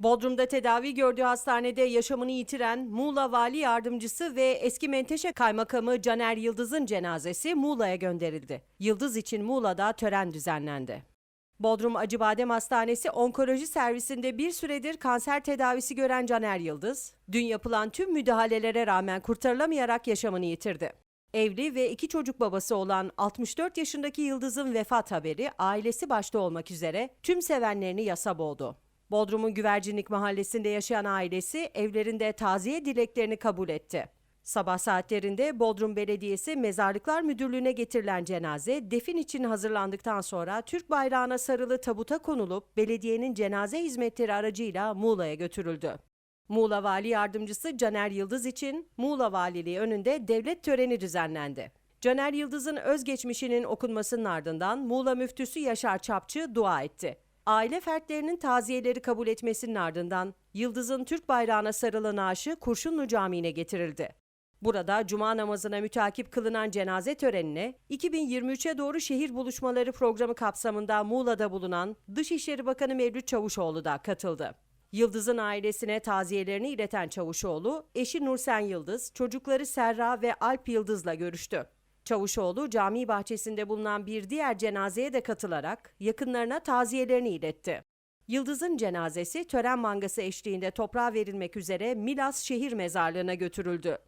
Bodrum'da tedavi gördüğü hastanede yaşamını yitiren Muğla Vali Yardımcısı ve eski Menteşe Kaymakamı Caner Yıldız'ın cenazesi Muğla'ya gönderildi. Yıldız için Muğla'da tören düzenlendi. Bodrum Acıbadem Hastanesi onkoloji servisinde bir süredir kanser tedavisi gören Caner Yıldız, dün yapılan tüm müdahalelere rağmen kurtarılamayarak yaşamını yitirdi. Evli ve iki çocuk babası olan 64 yaşındaki Yıldız'ın vefat haberi ailesi başta olmak üzere tüm sevenlerini yasa boğdu. Bodrum'un Güvercinlik Mahallesi'nde yaşayan ailesi evlerinde taziye dileklerini kabul etti. Sabah saatlerinde Bodrum Belediyesi Mezarlıklar Müdürlüğü'ne getirilen cenaze defin için hazırlandıktan sonra Türk bayrağına sarılı tabuta konulup belediyenin cenaze hizmetleri aracıyla Muğla'ya götürüldü. Muğla Vali Yardımcısı Caner Yıldız için Muğla Valiliği önünde devlet töreni düzenlendi. Caner Yıldız'ın özgeçmişinin okunmasının ardından Muğla Müftüsü Yaşar Çapçı dua etti. Aile fertlerinin taziyeleri kabul etmesinin ardından Yıldız'ın Türk bayrağına sarılı naaşı Kurşunlu Camii'ne getirildi. Burada cuma namazına mütakip kılınan cenaze törenine 2023'e doğru şehir buluşmaları programı kapsamında Muğla'da bulunan Dışişleri Bakanı Mevlüt Çavuşoğlu da katıldı. Yıldız'ın ailesine taziyelerini ileten Çavuşoğlu, eşi Nursen Yıldız, çocukları Serra ve Alp Yıldız'la görüştü. Çavuşoğlu cami bahçesinde bulunan bir diğer cenazeye de katılarak yakınlarına taziyelerini iletti. Yıldız'ın cenazesi tören mangası eşliğinde toprağa verilmek üzere Milas Şehir Mezarlığı'na götürüldü.